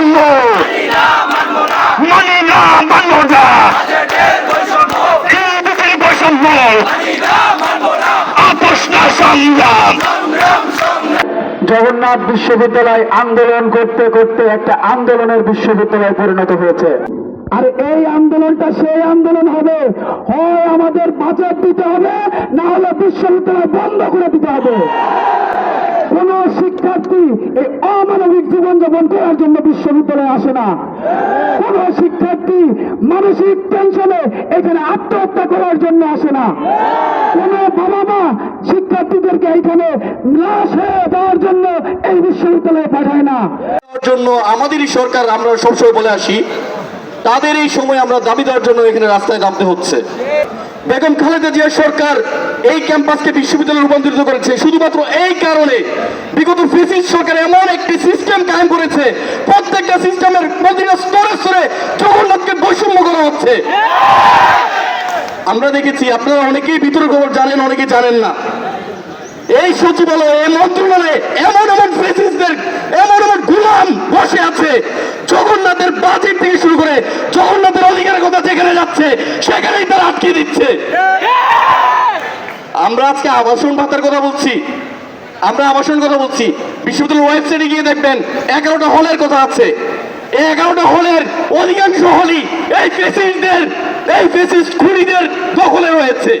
মানি না না। বৈষম্য। সংগ্রাম। জগন্নাথ বিশ্ববিদ্যালয় আন্দোলন করতে করতে একটা আন্দোলনের বিশ্ববিদ্যালয়ে পরিণত হয়েছে। আর এই আন্দোলনটা সেই আন্দোলন হবে। হয় আমাদের বাঁচার দিতে হবে, না হলে বিশ্ববিদ্যালয় বন্ধ করে দিতে হবে। কোন শিক্ষার্থী এই অমানবিক জীবনযাপন করার জন্য বিশ্ববিদ্যালয়ে আসে না। কোন শিক্ষার্থী মানসিক টেনশনে এখানে আত্মহত্যা করার জন্য আসে না। কোন বাবা মা শিক্ষার্থীদেরকে এখানে লাশ হয়ে দেওয়ার জন্য এই বিশ্ববিদ্যালয়ে পাঠায় না। জন্য আমাদেরই সরকার, আমরা সবসময় বলে আসি, তাদের এই সময় আমরা দাবি দেওয়ার জন্য এখানে রাস্তায় নামতে হচ্ছে। বেগম খালেদা জিয়া সরকার এই ক্যাম্পাসকে বিশ্ববিদ্যালয়ে রূপান্তরিত করেছে। শুধুমাত্র এই কারণে বিগত ফেসিস সরকার এমন একটি সিস্টেম কায়েম করেছে, প্রত্যেকটা সিস্টেমের প্রতিটা স্তরে স্তরে জগন্নাথকে বৈষম্য করা হচ্ছে। আমরা দেখেছি, আপনারা অনেকেই ভিতরে খবর জানেন, অনেকে জানেন না। এই সচিবালয়ে, এই মন্ত্রণালয়ে এমন এমন ফেসিসদের, এমন এমন গুলাম বসে আছে, জগন্নাথের বাজেট থেকে শুরু করে জগন্নাথের অধিকারের কথা যেখানে যাচ্ছে, সেখানেই তারা আটকে দিচ্ছে। আমরা আজকে আবাসন ভাতার কথা বলছি। আমরা আবাসন কথা বলছি। বিশ্ববিদ্যালয়ের ওয়েবসাইটে গিয়ে দেখবেন, এগারোটা হলের কথা আছে। এই এগারোটা হলের অধিকাংশ হলই এই ফেসিসদের, এই ফেসিস খুনিদের দখলে রয়েছে।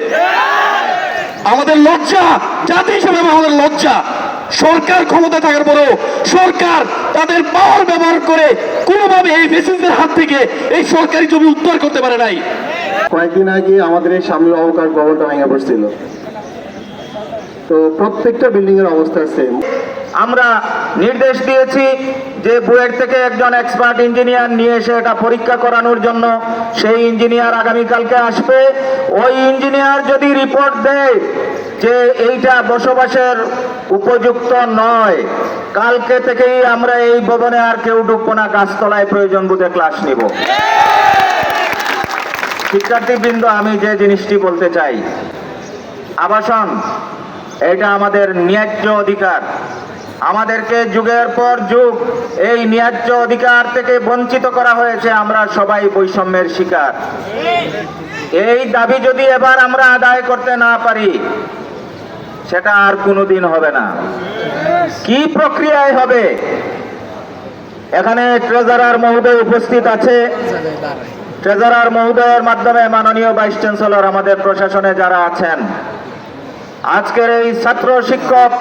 আমাদের লজ্জা, জাতি হিসেবে আমাদের লজ্জা। সরকার ক্ষমতা থাকার পরেও সরকার তাদের পাওয়ার ব্যবহার করে কোনোভাবে এই ফেসিসদের হাত থেকে এই সরকারি জমি উদ্ধার করতে পারে নাই। কয়েকদিন আগে আমাদের এই সামনের অবকাশ ভবনটা ভেঙে পড়ছিল তো প্রত্যেকটা বিল্ডিং এর অবস্থা সেম আমরা নির্দেশ দিয়েছি যে বুয়েট থেকে একজন এক্সপার্ট ইঞ্জিনিয়ার নিয়ে এসে এটা পরীক্ষা করানোর জন্য। সেই ইঞ্জিনিয়ার আগামীকালকে আসবে। ওই ইঞ্জিনিয়ার যদি রিপোর্ট দেয় যে এইটা বসবাসের উপযুক্ত নয়, কালকে থেকেই আমরা এই ভবনে আর কেউ ঢুকবো না, গাছতলায় প্রয়োজন বুঝে ক্লাস নিব। শিক্ষার্থীবৃন্দ, আমি যে জিনিসটি বলতে চাই, আবাসন। এটা আমাদের ন্যায্য অধিকার। আমাদেরকে যুগের পর যুগ এই ন্যায্য অধিকার থেকে বঞ্চিত করা হয়েছে, আমরা সবাই বৈষম্যের শিকার। এই দাবি যদি এবার আমরা আদায় করতে না পারি, সেটা আর কোনোদিন হবে না। কি প্রক্রিয়ায় হবে? এখানে ট্রেজারার মহোদয় উপস্থিত আছে। ট্রেজারার মহোদয়ের মাধ্যমে মাননীয় ভাইস চ্যান্সেলর, আমাদের প্রশাসনে যারা আছেন আজকের এই ছাত্র শিক্ষক,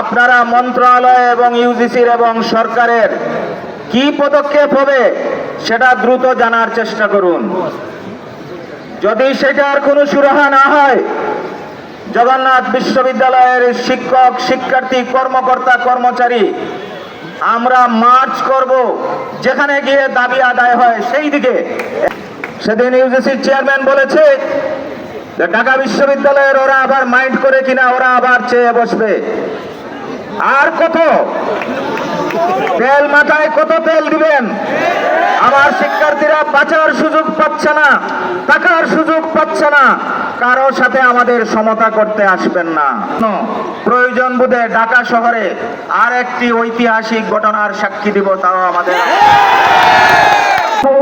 আপনারা মন্ত্রণালয় এবং ইউজিসির এবং সরকারের কি পদক্ষেপ হবে সেটা দ্রুত জানার চেষ্টা করুন। যদি সেটার কোনো সুরাহা না হয়, জগন্নাথ বিশ্ববিদ্যালয়ের শিক্ষক, শিক্ষার্থী, কর্মকর্তা, কর্মচারী, আমরা মার্চ করব, যেখানে গিয়ে দাবি আদায় হয় সেই দিকে। সেদিন ইউজিসির চেয়ারম্যান বলেছে ঢাকা বিশ্ববিদ্যালয়ের, ওরা আবার মাইন্ড করে কিনা, ওরা আবার চেয়ে বসবে। আর কত? তেল মাথায় কত তেল দিবেন? আমার শিক্ষার্থীরা বাঁচার সুযোগ পাচ্ছে না টাকার সুযোগ পাচ্ছে না। কারও সাথে আমাদের সমতা করতে আসবেন না। প্রয়োজন বোধে ঢাকা শহরে আর একটি ঐতিহাসিক ঘটনার সাক্ষী দিব, তাও আমাদের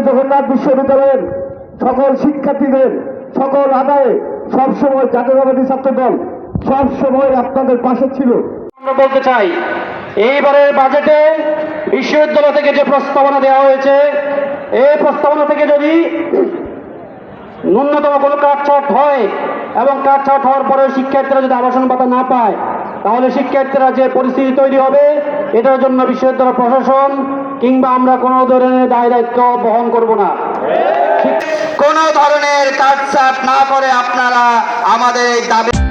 জগন্নাথ বিশ্ববিদ্যালয়ের সকল শিক্ষার্থীদের সকল আদায়ে সবসময় জাতীয়তাবাদী ছাত্র দল সবসময় আপনাদের পাশে ছিল। আমরা বলতে চাই, এইবারের বাজেটে বিশ্ববিদ্যালয় থেকে যে প্রস্তাবনা দেওয়া হয়েছে, এই প্রস্তাবনা থেকে যদি ন্যূনতম কোনো কাটছাট হয় এবং কাটছাট হওয়ার পরে শিক্ষার্থীরা যদি আবাসন ভাতা না পায়, তাহলে শিক্ষার্থীরা যে পরিস্থিতি তৈরি হবে, এটার জন্য বিশ্ববিদ্যালয় প্রশাসন কিংবা আমরা কোনো ধরনের দায় দায়িত্ব বহন করব না। কোন ধরনের কাটছাট না করে আপনারা আমাদের এই দাবি